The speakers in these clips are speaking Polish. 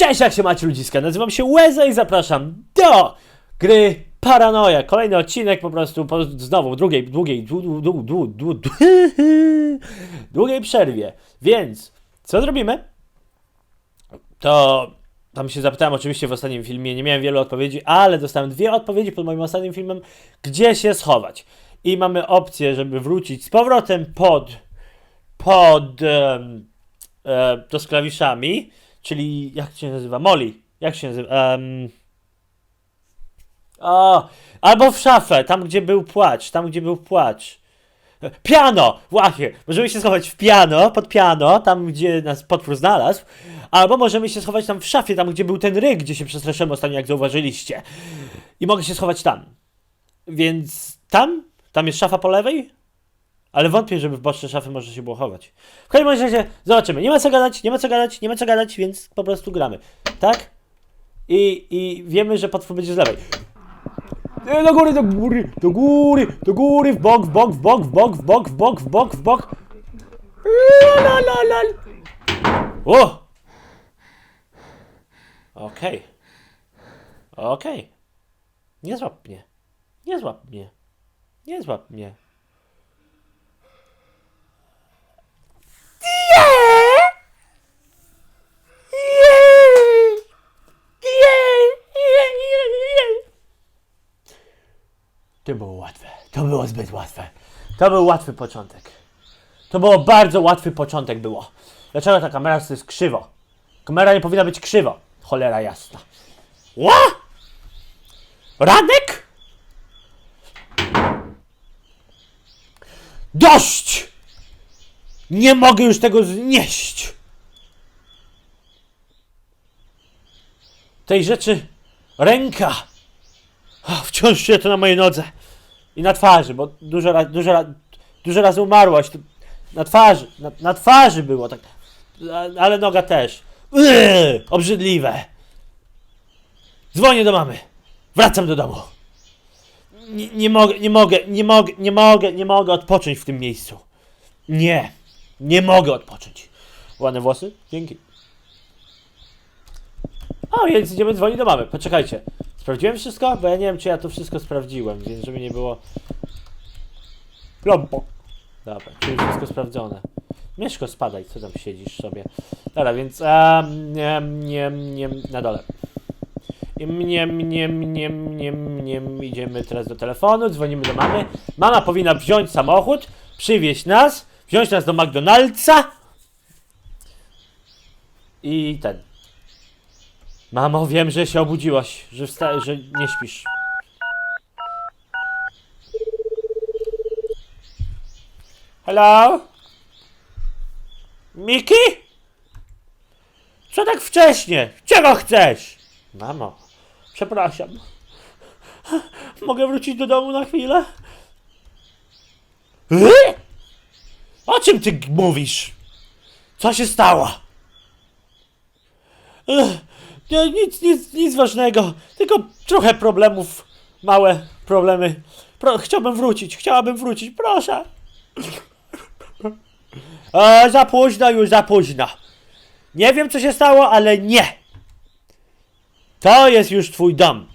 Cześć, jak się macie ludziska? Nazywam się Łeza i zapraszam do gry Paranoia. Kolejny odcinek po prostu po, znowu drugiej, długiej, dłu, dłu, dłu, dłu, dłu, dłu, długiej przerwie. Więc co zrobimy? To tam się zapytałem oczywiście w ostatnim filmie, nie miałem wielu odpowiedzi, ale dostałem dwie odpowiedzi pod moim ostatnim filmem, gdzie się schować. I mamy opcję, żeby wrócić z powrotem pod pod em, e, to z klawiszami, czyli jak się nazywa? Molly. Jak się nazywa? Em, o, albo w szafę, tam gdzie był płacz, tam gdzie był płacz. Piano! Właśnie! Możemy się schować w piano, pod piano, tam gdzie nas potwór znalazł, albo możemy się schować tam w szafie, tam gdzie był ten ryk, gdzie się przestraszyłem ostatnio, jak zauważyliście. I mogę się schować tam. Więc tam? Tam jest szafa po lewej? Ale wątpię, żeby w boczne szafy można się było chować. W każdym razie zobaczymy. Nie ma co gadać, nie ma co gadać, nie ma co gadać, więc po prostu gramy. Tak? I, i wiemy, że potwór będzie z lewej. E, Do góry, do góry, do góry, do góry, w bok, w bok, w bok, w bok, w bok, w bok, w bok, w bok. La, la, la, la. O! Okej. Okej. Nie złap mnie. Nie złap mnie. Nie złap mnie. To było łatwe. To było zbyt łatwe. To był łatwy początek. To było bardzo łatwy początek było. Dlaczego ta kamera jest krzywo? Kamera nie powinna być krzywo. Cholera jasna. Ła! Radek? Dość! Nie mogę już tego znieść. Tej rzeczy ręka. Wciąż się to na mojej nodze. I na twarzy, bo dużo, dużo, dużo razy umarłaś. Na twarzy, na, na twarzy było tak. Ale noga też. Yy, obrzydliwe. Dzwonię do mamy. Wracam do domu. Nie, nie mogę, nie mogę, nie mogę, nie mogę, nie mogę odpocząć w tym miejscu. Nie, nie mogę odpocząć. Ładne włosy? Dzięki. O, więc idziemy dzwonić do mamy. Poczekajcie. Sprawdziłem wszystko? Bo ja nie wiem, czy ja to wszystko sprawdziłem, więc żeby nie było... Plompo. Dobra, czyli wszystko sprawdzone. Mieszko, spadaj, co tam siedzisz sobie. Dobra, więc... Um, nie, nie, nie, na dole. I mnie, mnie, mnie, mnie, mnie, idziemy teraz do telefonu, dzwonimy do mamy. Mama powinna wziąć samochód, przywieźć nas, wziąć nas do McDonald'sa i ten. Mamo, wiem, że się obudziłaś, że, wsta- że nie śpisz. Hello? Miki? Co tak wcześnie? Czego chcesz? Mamo, przepraszam. Mogę wrócić do domu na chwilę? Yy? O czym ty mówisz? Co się stało? Ech, nie, nic, nic, nic ważnego. Tylko trochę problemów. Małe problemy. Pro, chciałbym wrócić, chciałabym wrócić, proszę. E, za późno, już za późno. Nie wiem, co się stało, ale nie. To jest już twój dom.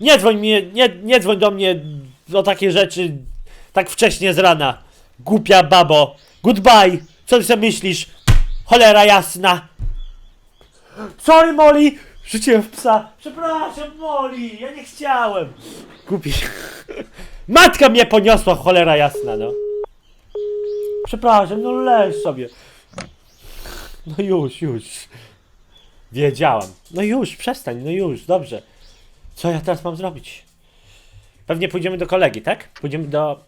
Nie dzwoń mnie, nie, nie dzwoń do mnie o takie rzeczy tak wcześnie z rana. Głupia babo. Goodbye. Co ty sobie myślisz? Cholera jasna. Sorry, Molly! Rzuciłem w psa. Przepraszam, Molly, ja nie chciałem. Głupi. Matka mnie poniosła, cholera jasna, no. Przepraszam, no leż sobie. No już, już. Wiedziałam. No już, przestań, no już, dobrze. Co ja teraz mam zrobić? Pewnie pójdziemy do kolegi, tak? Pójdziemy do...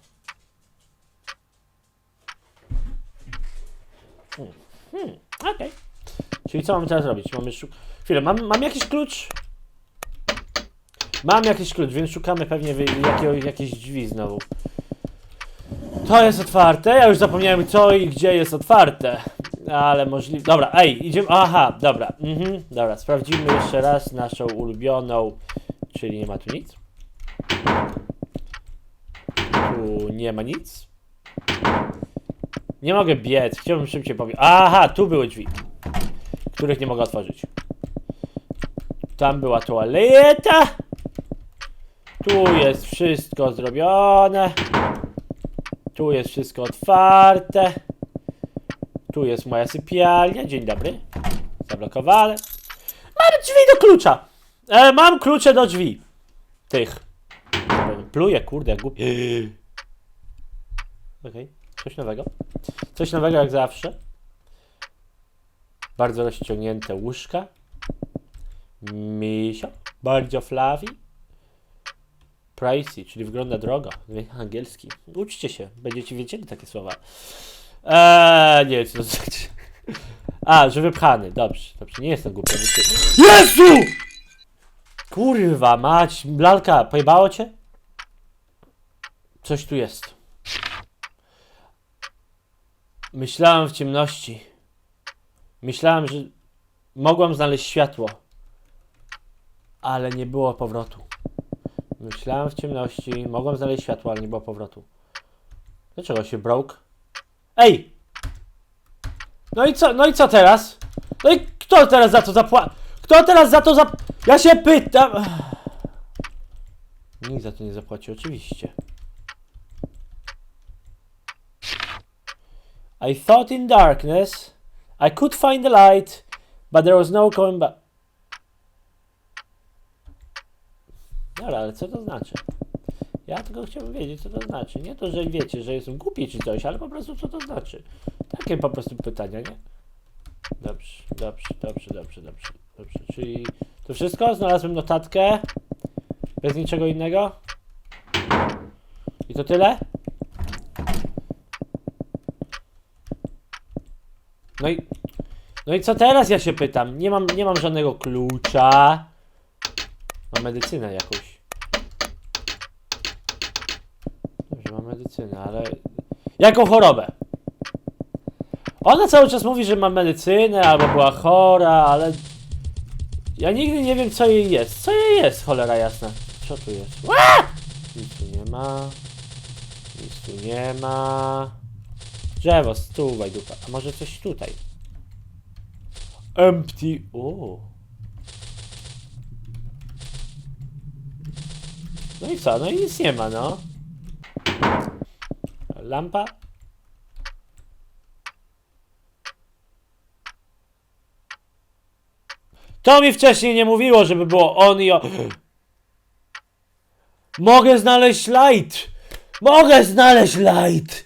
Hmm, okej. Czyli co mamy teraz robić? Mamy szuk... Chwilę, mam, mam jakiś klucz? Mam jakiś klucz, więc szukamy pewnie wy- jakiego, jakiejś drzwi znowu. To jest otwarte, ja już zapomniałem co i gdzie jest otwarte. Ale możliwe... Dobra, ej, idziemy... Aha, dobra, mhm, dobra, sprawdzimy jeszcze raz naszą ulubioną... Czyli nie ma tu nic. Tu nie ma nic. Nie mogę biec, chciałbym szybciej powiedzieć. Aha, tu były drzwi. których nie mogę otworzyć. Tam była toaleta. Tu jest wszystko zrobione. Tu jest wszystko otwarte. Tu jest moja sypialnia. Dzień dobry. Zablokowane. Mam drzwi do klucza. E, mam klucze do drzwi. Tych. Pluję, kurde, jak głupi. Okej, coś nowego. Coś nowego jak zawsze. Bardzo rozciągnięte łóżka. Misio. Bardzo flawi. Pricey, czyli wygląda drogo. Angielski. Uczcie się, będziecie wiedzieli takie słowa. Eee, nie wiem co to znaczy. A, że wypchany. Dobrze, dobrze, nie jestem głupi. Jezu! Kurwa mać, lalka, pojebało cię? Coś tu jest. Myślałem w ciemności. Myślałem, że mogłam znaleźć światło. Ale nie było powrotu. Myślałem w ciemności, mogłam znaleźć światło, ale nie było powrotu. Dlaczego się broke? Ej! No i co, no i co teraz? No i kto teraz za to zapłaci? Kto teraz za to zap... Ja się pytam... Nikt za to nie zapłaci, oczywiście. I thought in darkness I could find the light, but there was no going back. Dobra, ale co to znaczy? Ja tylko chciałbym wiedzieć, co to znaczy. Nie to, że wiecie, że jestem głupi czy coś, ale po prostu co to znaczy. Takie po prostu pytania, nie? Dobrze, dobrze, dobrze, dobrze, dobrze, dobrze. Czyli to wszystko? Znalazłem notatkę. Bez niczego innego? I to tyle? No i, no i co teraz ja się pytam? Nie mam, nie mam żadnego klucza. Mam medycynę jakąś. Dobrze, mam medycynę, ale... Jaką chorobę? Ona cały czas mówi, że ma medycynę, albo była chora, ale... Ja nigdy nie wiem, co jej jest. Co jej jest, cholera jasna? Co tu jest? Nic tu nie ma. Nic tu nie ma. Drzewo, stół, dupa. A może coś tutaj? Empty. O. No i co? No i nic nie ma, no. Lampa? To mi wcześniej nie mówiło, żeby było on i o... Mogę znaleźć light! Mogę znaleźć light!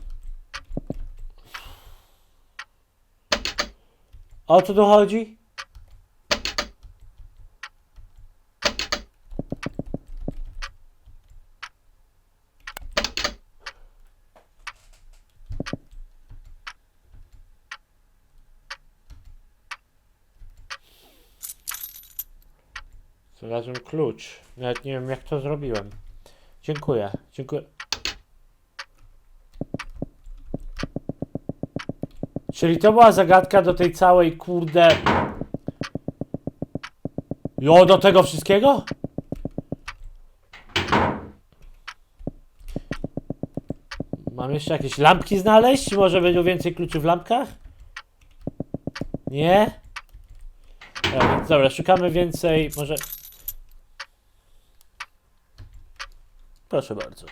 O co? Tu chodzi? Znalazłem klucz. Nawet nie wiem jak to zrobiłem. Dziękuję. Dziękuję. Czyli to była zagadka do tej całej kurde. Jo, do tego wszystkiego? Mam jeszcze jakieś lampki znaleźć? Może będzie więcej kluczy w lampkach? Nie? Dobra, więc dobra, szukamy więcej. Może. Proszę bardzo.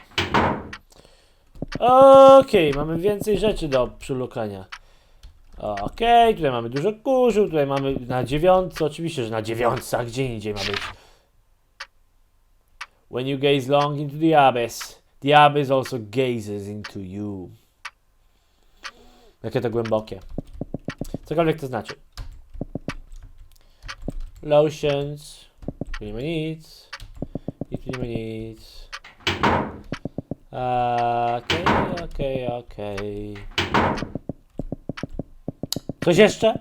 Okej, mamy więcej rzeczy do przylukania. Okej, tutaj mamy dużo kurzu, tutaj mamy na dziewiątce, oczywiście, że na dziewiątce, a gdzie indziej ma być. When you gaze long into the abyss, the abyss also gazes into you. Jakie to głębokie. Cokolwiek to znaczy. Lotions. Tu nie ma nic. I tu nie ma nic. Okej, okej, okej. Coś jeszcze?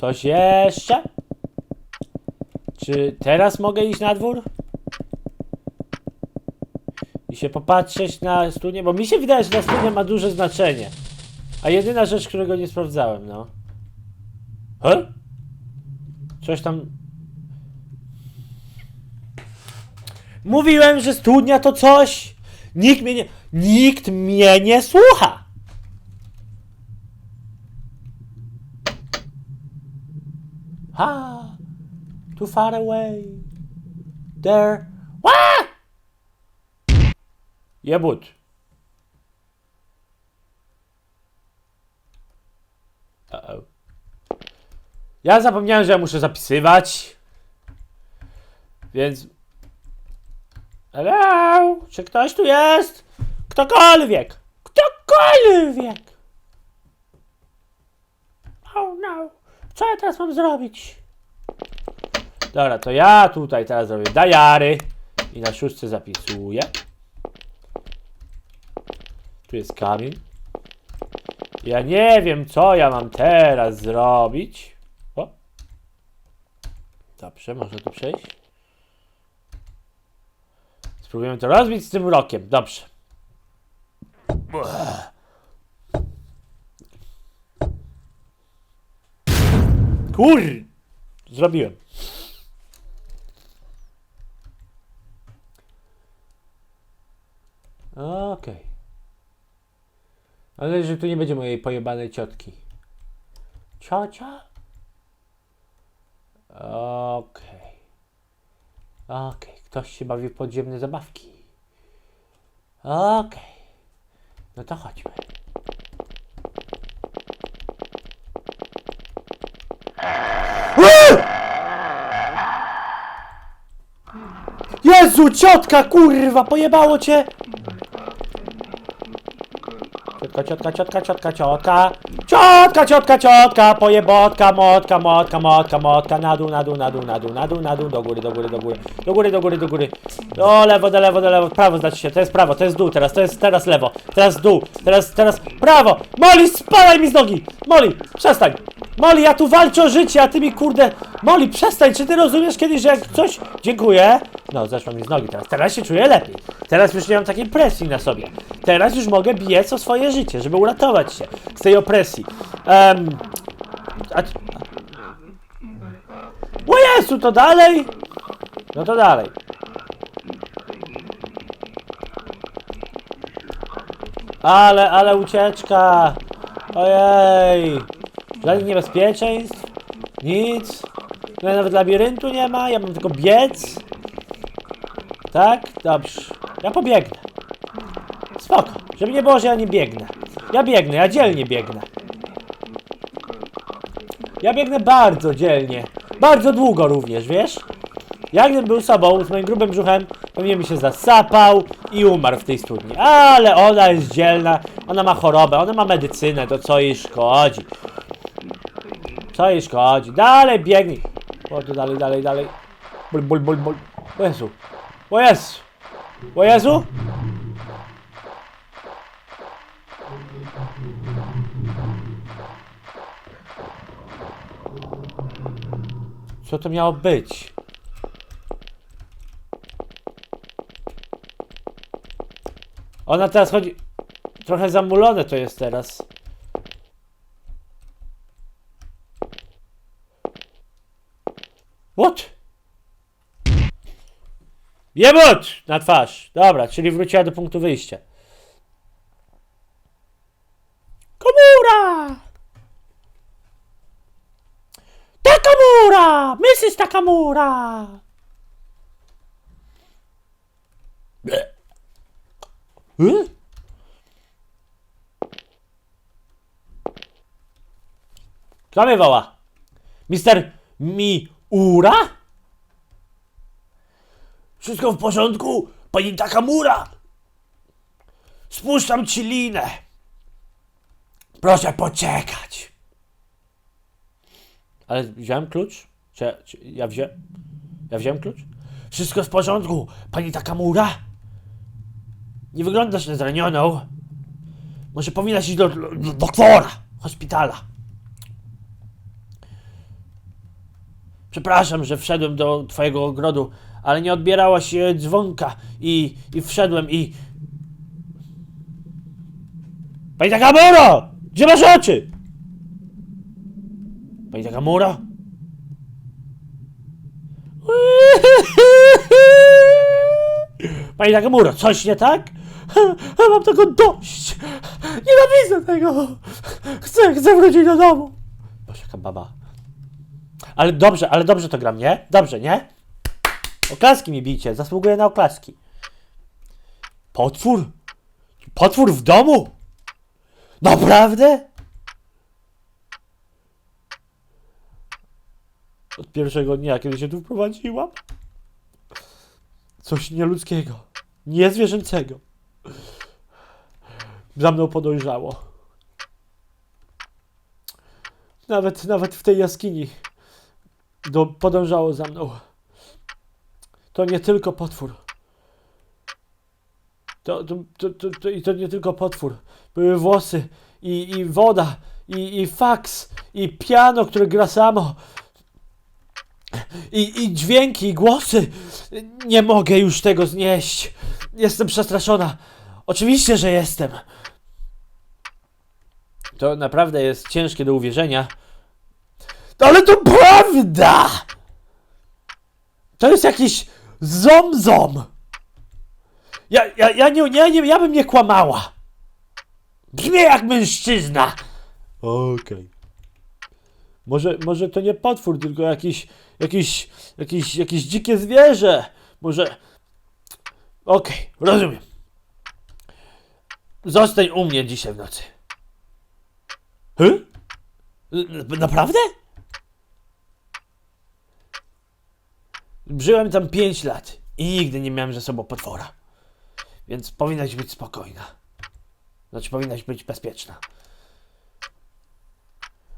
Coś jeszcze? Czy teraz mogę iść na dwór? I się popatrzeć na studnię? Bo mi się wydaje, że ta studnia ma duże znaczenie. A jedyna rzecz, którego nie sprawdzałem, no. He? Coś tam... Mówiłem, że studnia to coś! Nikt mnie nie... Nikt mnie nie słucha! Ha! Too far away. There. What? Jebut. Uh-oh. Ja zapomniałem, że ja muszę zapisywać. Więc. Hello? Czy ktoś tu jest? Ktokolwiek! Ktokolwiek! Oh no! Co ja teraz mam zrobić? Dobra, to ja tutaj teraz zrobię dajary i na szóstce zapisuję. Tu jest kamień. Ja nie wiem, co ja mam teraz zrobić. O. Dobrze, można tu przejść. Spróbujemy to rozbić z tym rokiem. Dobrze. Kur! Zrobiłem. Okej. Ale że tu nie będzie mojej pojebanej ciotki. Ciocia? Okej. Okej. Ktoś się bawi w podziemne zabawki. Okej. No to chodźmy. Jezu, ciotka, kurwa, pojebało cię! Ciotka, ciotka, ciotka, ciotka, ciotka. Ciotka, ciotka, ciotka, pojebotka, motka, motka, motka, motka, na dół, na dół, na dół, na dół, na dół, na dół, do góry, do góry, do góry, do góry, do góry, do góry. Do lewo, do lewo, do lewo, prawo znaczy się, to jest prawo, to jest dół teraz, to jest teraz lewo, teraz dół, teraz, teraz prawo. Moli, spadaj mi z nogi! Moli, przestań! Moli, ja tu walczę o życie, a ty mi kurde... Moli, przestań, czy ty rozumiesz kiedyś, że jak coś... Dziękuję. No, zeszła mi z nogi teraz. Teraz się czuję lepiej. Teraz już nie mam takiej presji na sobie. Teraz już mogę biec o swoje życie, żeby uratować się z tej opresji. Um, a... O Jezu, to dalej? No to dalej. Ale, ale ucieczka! Ojej! Żadnych niebezpieczeństw? Nic? No nawet labiryntu nie ma, ja mam tylko biec. Tak? Dobrze. Ja pobiegnę. Spoko. Żeby nie było, że ja nie biegnę. Ja biegnę, ja dzielnie biegnę. Ja biegnę bardzo dzielnie. Bardzo długo również, wiesz? Jakbym był sobą, z moim grubym brzuchem, pewnie by się zasapał i umarł w tej studni. Ale ona jest dzielna, ona ma chorobę, ona ma medycynę, to co jej szkodzi? Co jej szkodzi? Dalej biegnij! O, tu dalej, dalej, dalej. Bul, bul, bul, bul. O Jezu! O Jezu! O Jezu! Co to miało być? Ona teraz chodzi... Trochę zamulone to jest teraz. What? Jebut! Na twarz. Dobra, czyli wróciła do punktu wyjścia. Komura! Takamura! Mrs. Takamura! Y? Kto mnie woła? Mister Miura? Wszystko w porządku, pani Takamura? Spuszczam ci linę. Proszę poczekać. Ale wziąłem klucz? Czy, czy ja wziąłem? Ja wziąłem klucz? Wszystko w porządku, pani Takamura? Nie wyglądasz na zranioną. Może powinnaś iść do, do doktora, hospitala. Przepraszam, że wszedłem do twojego ogrodu, ale nie odbierała się dzwonka i, i wszedłem i... Pani Takamura! Gdzie masz oczy? Pani Takamura? Pani Takamura, coś nie tak? Mam tego dość! Nienawidzę tego! Chcę, chcę wrócić do domu! Boże, jaka baba. Ale dobrze, ale dobrze to gram, nie? Dobrze, nie? Oklaski mi bijcie, zasługuję na oklaski. Potwór? Potwór w domu? Naprawdę? Od pierwszego dnia, kiedy się tu wprowadziłam? Coś nieludzkiego, niezwierzęcego. Za mną podążało. Nawet, nawet w tej jaskini do, podążało za mną. To nie tylko potwór. To, to, to, to, to, I to nie tylko potwór. Były włosy i, i woda i, i faks i piano, które gra samo. I, I dźwięki, i głosy. Nie mogę już tego znieść. Jestem przestraszona. Oczywiście, że jestem. To naprawdę jest ciężkie do uwierzenia. Ale to prawda! To jest jakiś zom-zom. Ja, ja, ja, nie, nie, nie, ja bym nie kłamała. Brzmi jak mężczyzna. Okej. Może, może to nie potwór, tylko jakiś, jakiś, jakiś, jakieś dzikie zwierzę. Może... Okej, rozumiem. Zostań u mnie dzisiaj w nocy. Hy? Naprawdę? Żyłem tam 5 lat i nigdy nie miałem ze sobą potwora. Więc powinnaś być spokojna. Znaczy, powinnaś być bezpieczna.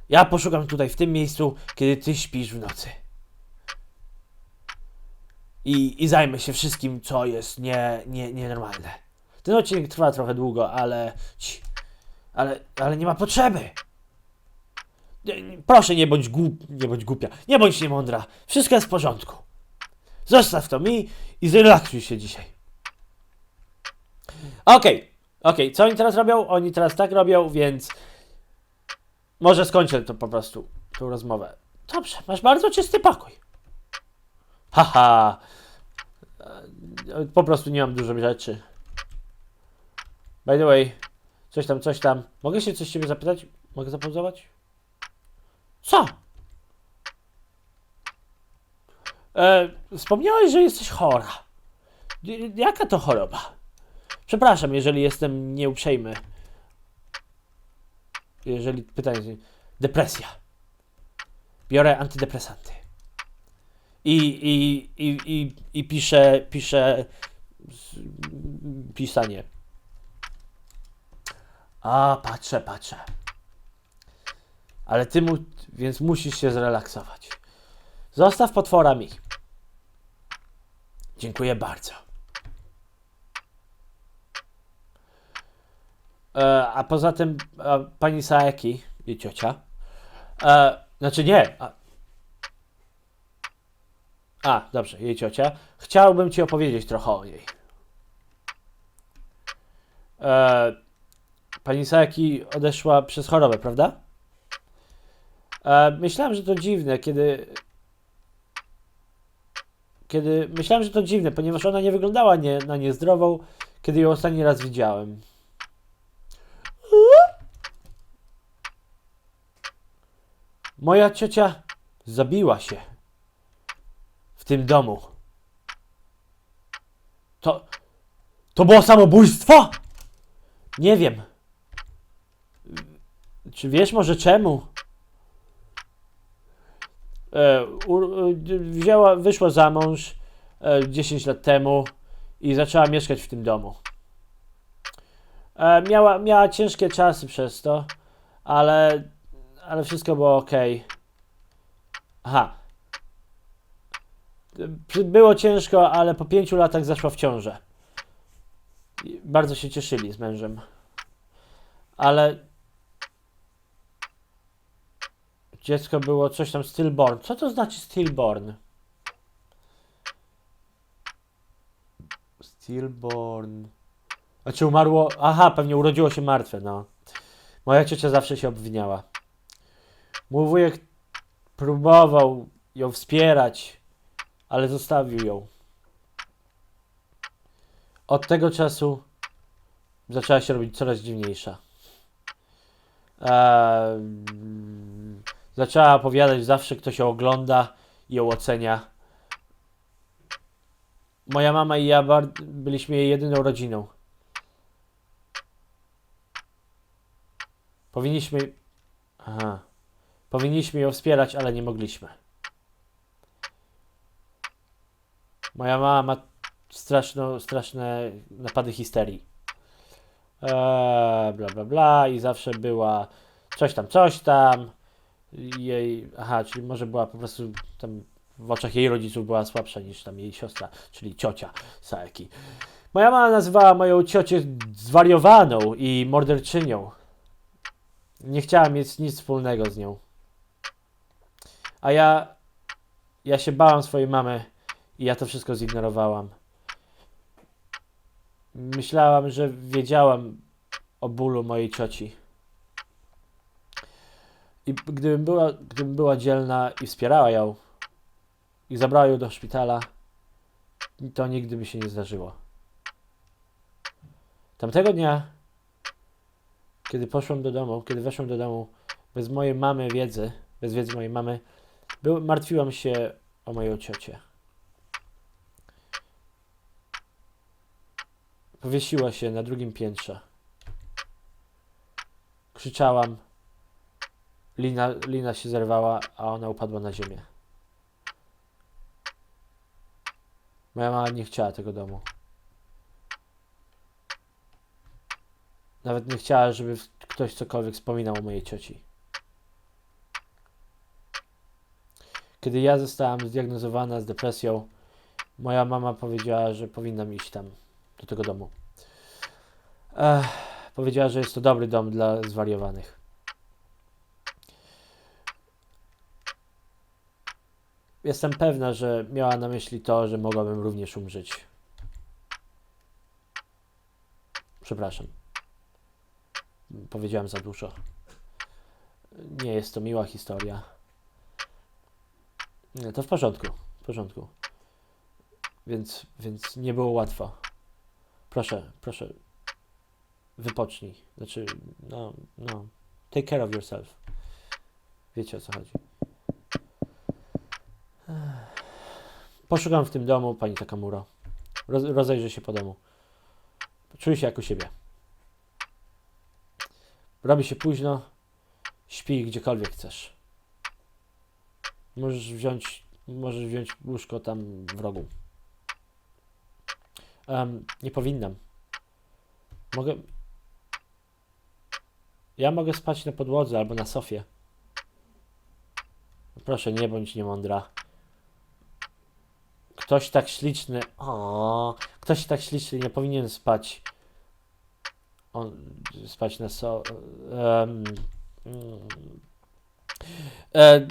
Ja poszukam tutaj w tym miejscu, kiedy ty śpisz w nocy. I, i zajmę się wszystkim, co jest nie, nie, nienormalne. Ten odcinek trwa trochę długo, ale. Ale, ale nie ma potrzeby. Proszę, nie bądź głup, nie bądź głupia, nie bądź niemądra. Wszystko jest w porządku. Zostaw to mi i zrelaksuj się dzisiaj. Okej, okej, co oni teraz robią? Oni teraz tak robią, więc może skończę to po prostu, tą rozmowę. Dobrze, masz bardzo czysty pokój. Haha, E, po prostu nie mam dużo rzeczy. By the way, coś tam, coś tam. Mogę się coś ciebie zapytać? Mogę zapauzować? Co? E, wspomniałeś, że jesteś chora. Jaka to choroba? Przepraszam, jeżeli jestem nieuprzejmy. Jeżeli pytanie. Depresja. Biorę antydepresanty. I, i, i, i, i piszę, piszę pisanie. A, patrzę, patrzę. Ale ty mu, więc musisz się zrelaksować. Zostaw potwora mi. Dziękuję bardzo. E, a poza tym e, pani Saeki, jej ciocia, e, znaczy nie, a, a, dobrze, jej ciocia, chciałbym ci opowiedzieć trochę o niej. E, pani Saeki odeszła przez chorobę, prawda? E, myślałem, że to dziwne, kiedy kiedy myślałem, że to dziwne, ponieważ ona nie wyglądała nie, na niezdrową, kiedy ją ostatni raz widziałem. Moja ciocia zabiła się w tym domu. To. To było samobójstwo? Nie wiem. Czy wiesz może czemu? E, u, e, wzięła, wyszła za mąż e, 10 lat temu i zaczęła mieszkać w tym domu. E, miała, miała ciężkie czasy przez to, ale, ale wszystko było ok. Aha. E, Było ciężko, ale po pięciu latach zaszła w ciążę. Bardzo się cieszyli z mężem. Ale. Dziecko było coś tam stillborn. Co to znaczy stillborn? Stillborn. A czy umarło? Aha, pewnie urodziło się martwe, no. Moja ciocia zawsze się obwiniała. Mój wujek próbował ją wspierać, ale zostawił ją. Od tego czasu zaczęła się robić coraz dziwniejsza. Eee, zaczęła opowiadać zawsze, kto się ogląda i ją ocenia. Moja mama i ja byliśmy jej jedyną rodziną. Powinniśmy. Aha. Powinniśmy ją wspierać, ale nie mogliśmy. Moja mama ma straszno, straszne napady histerii. Eee, bla bla bla i zawsze była coś tam, coś tam. Jej, aha, czyli może była po prostu tam w oczach jej rodziców była słabsza niż tam jej siostra, czyli ciocia Saeki. Moja mama nazywała moją ciocię zwariowaną i morderczynią. Nie chciała mieć nic wspólnego z nią. A ja, ja się bałam swojej mamy i ja to wszystko zignorowałam. Myślałam, że wiedziałam o bólu mojej cioci. I gdybym była, gdybym była dzielna i wspierała ją i zabrała ją do szpitala, to nigdy by się nie zdarzyło. Tamtego dnia, kiedy poszłam do domu, kiedy weszłam do domu, bez mojej mamy wiedzy, bez wiedzy mojej mamy, był, martwiłam się o moją ciocię. Powiesiła się na drugim piętrze. Krzyczałam. Lina, lina się zerwała, a ona upadła na ziemię. Moja mama nie chciała tego domu. Nawet nie chciała, żeby ktoś cokolwiek wspominał o mojej cioci. Kiedy ja zostałam zdiagnozowana z depresją, moja mama powiedziała, że powinnam iść tam, do tego domu. Ech, powiedziała, że jest to dobry dom dla zwariowanych. Jestem pewna, że miała na myśli to, że mogłabym również umrzeć. Przepraszam. Powiedziałem za dużo. Nie jest to miła historia. Nie, to w porządku. W porządku. Więc, więc nie było łatwo. Proszę, proszę. Wypocznij. Znaczy, no, no. Take care of yourself. Wiecie o co chodzi. Poszukam w tym domu pani Takamuro. Roz, rozejrzę się po domu. Czuję się jak u siebie. Robi się późno. Śpij gdziekolwiek chcesz. Możesz wziąć, możesz wziąć łóżko tam w rogu. Em, nie powinnam. Mogę. Ja mogę spać na podłodze albo na sofie. Proszę, nie bądź niemądra. Ktoś tak śliczny. O, ktoś tak śliczny nie powinien spać. On, spać na so. mm. e,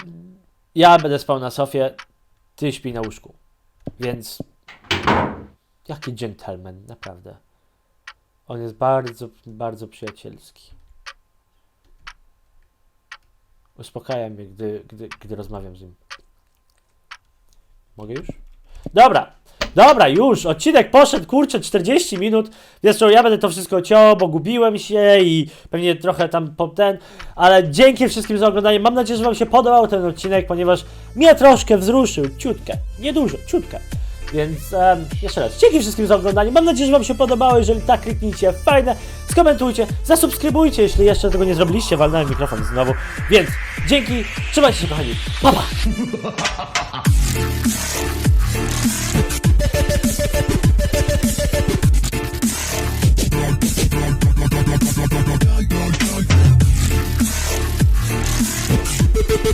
ja będę spał na sofie, ty śpi na łóżku. Więc. Jaki gentleman, naprawdę. On jest bardzo, bardzo przyjacielski. Uspokaja mnie, gdy, gdy, gdy rozmawiam z nim. Mogę już? Dobra, dobra, już. Odcinek poszedł, kurczę, 40 minut. Zresztą ja będę to wszystko ciął, bo gubiłem się i pewnie trochę tam po ten. Ale dzięki wszystkim za oglądanie. Mam nadzieję, że Wam się podobał ten odcinek, ponieważ mnie troszkę wzruszył. Ciutkę, niedużo, ciutkę. Więc em, jeszcze raz, dzięki wszystkim za oglądanie. Mam nadzieję, że Wam się podobało. Jeżeli tak, kliknijcie fajne, skomentujcie, zasubskrybujcie, jeśli jeszcze tego nie zrobiliście. Walnąłem mikrofon znowu. Więc dzięki, trzymajcie się kochani. Pa, pa!